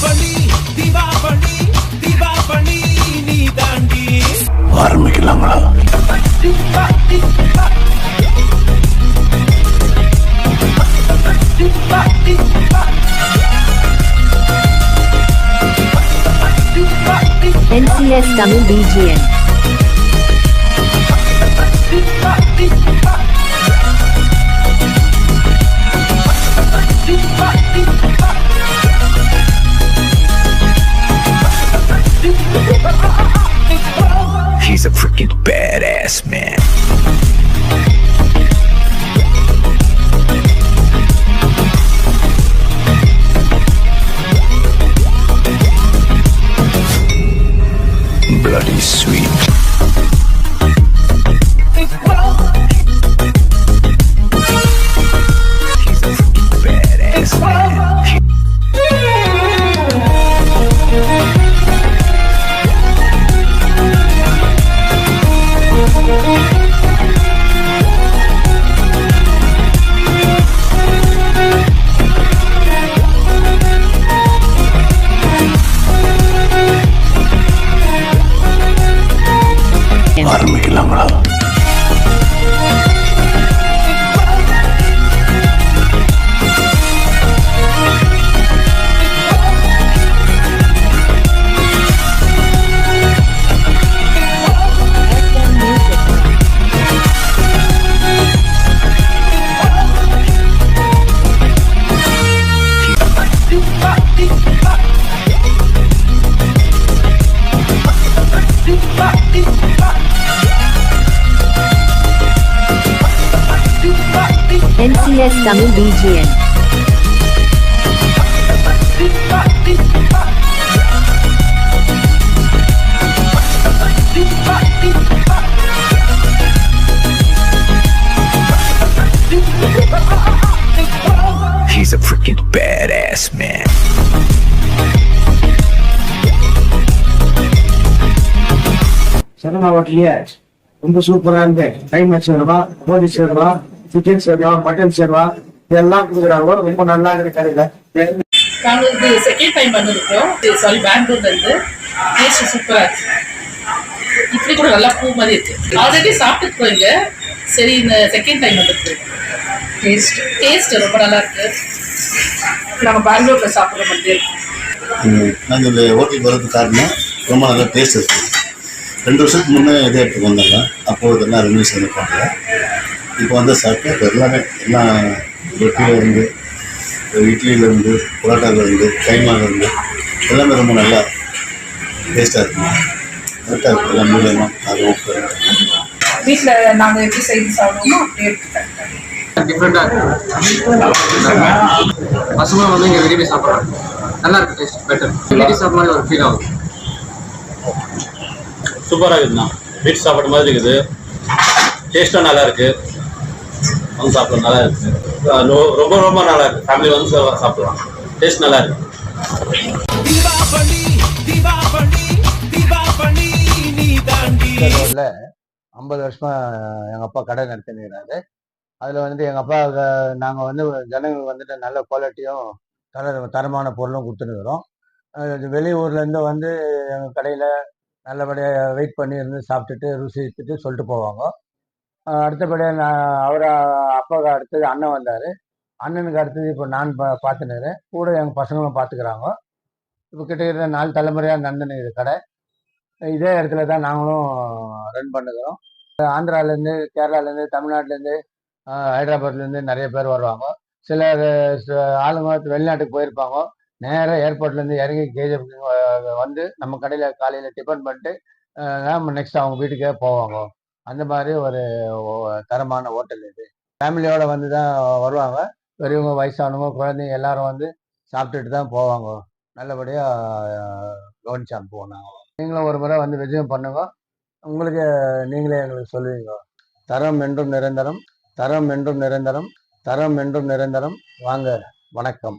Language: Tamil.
தீபாவளி தீபாவளி தீபாவளி நீ தாண்டி ஆரம்பிக்கலாங்களா NCS Tamil BGN. He's a freaking badass man. NCS Tamil BGN. He's a freaking badass man. சரணா ஹோட்டலியே ரொம்ப சூப்பரா இருந்து டைமர் சேர்வா கோழி சேர்வா சிக்கன் சேர்வா மட்டன் சேர்வா இதெல்லாம் கொடுக்குறாங்க ரொம்ப நல்லா இருக்கு கடையில. நாங்க இது செகண்ட் டைம் வந்திருக்கோம். சாரி பெங்களூர்ல இருந்து. டேஸ்ட் சூப்பரா இருக்கு. இப்படி கூட நல்லா பூ மாதிரி இருக்கு. ஆல்ரெடி சாப்பிட்டுருக்கோம் இங்க சரி இந்த செகண்ட் டைம் வந்திருக்கு. டேஸ்ட் டேஸ்ட் ரொம்ப நல்லா இருக்கு. நாங்க பெங்களூர்ல சாப்பிடுற மாதிரி நாங்கள் இந்த ஹோட்டலுக்கு வரதுக்கு காரணம் ரொம்ப நல்லா டேஸ்ட் இருக்குது ரெண்டு வருஷத்துக்கு முன்னே இதே இடத்துக்கு வந்தாங்க. அப்போது இதெல்லாம் ரெனியூஷன் பண்ணல. இப்போ வந்து சாப்பிட்டு இப்போ எல்லாமே எல்லாம் ரொட்டியில் இருந்து இட்லியில் இருந்து புரோட்டாவில் இருந்து கைமாவில் இருந்து எல்லாமே ரொம்ப நல்லா டேஸ்ட்டாக இருக்குங்க கரெக்டாக இருக்குது எல்லாம் மூலியமாக அது ஓகே வீட்டுல நாங்க எப்படி செய்து சாப்பிடுவோமோ அப்படியே இருக்கு டிஃப்ரெண்டாக இருக்கு. பசங்களும் வந்து இங்கே விரும்பி சாப்பிட்றாங்க. நல்லா இருக்கு டேஸ்ட் பெட்டர் வீட்டு சாப்பிட்ற மாதிரி ஒரு ஃபீல் ஆகுது. சூப்பராக இருக்குதுண்ணா. வீட்டு சாப்பாடு மாதிரி இருக்குது. டேஸ்ட்டும் நல்லா இருக்கு. வந்து சாப்பிட நல்லா இருக்கு. ரொம்ப ரொம்ப நல்லா இருக்கு. ஃபேமிலி வந்து சாப்பிடலாம். டேஸ்ட் நல்லா இருக்கு. ஐம்பது வருஷமா எங்க அப்பா கடை நடத்தினுக்கிறாரு. அதுல வந்து எங்க அப்பா நாங்க வந்து ஜனங்களுக்கு வந்துட்டு நல்ல குவாலிட்டியும் தர தரமான பொருளும் கொடுத்துருக்குறோம் வெளியூர்ல இருந்து வந்து எங்க கடையில நல்லபடியாக வெயிட் பண்ணி இருந்து சாப்பிட்டுட்டு ருசித்துட்டு சொல்லிட்டு போவாங்க. அடுத்தபடியாக நான் அவர் அப்பாவுக்கு அடுத்தது அண்ணன் வந்தார். அண்ணனுக்கு அடுத்தது இப்போ நான் பா பார்த்துனுறேன் கூட எங்கள் பசங்களும் பார்த்துக்கிறாங்க இப்போ கிட்டத்தட்ட நாலு தலைமுறையாக இது கடை. இதே இடத்துல தான் நாங்களும் ரன் பண்ணுகிறோம் ஆந்திராலேருந்து கேரளாலேருந்து தமிழ்நாட்டிலேருந்து ஹைதராபாத்லேருந்து நிறைய பேர் வருவாங்க. சில ச- ஆளுங்க வெளிநாட்டுக்கு போயிருப்பாங்க. நேராக ஏர்போர்ட்லேருந்து இறங்கி கேஜிஎஃப் வந்து நம்ம கடையில் காலையில் டிஃபன் பண்ணிட்டு நம்ம நெக்ஸ்ட் அவங்க வீட்டுக்கே போவாங்க. அந்த மாதிரி ஒரு தரமான ஹோட்டல் இது. ஃபேமிலியோட வந்து தான் வருவாங்க. பெரியவங்க வயசானவங்க குழந்தைங்க எல்லாரும் வந்து சாப்பிட்டுட்டு தான் போவாங்க. நல்லபடியாக கவனிச்சு அனுப்புவோம் நாங்கள் நீங்களும் ஒரு முறை வந்து விஜயம் பண்ணுங்க. உங்களுக்கு நீங்களே எங்களுக்கு சொல்லுவீங்க. தரம் என்றும் நிரந்தரம் தரம் என்றும் நிரந்தரம் தரம் என்றும் நிரந்தரம். வாங்க வணக்கம்.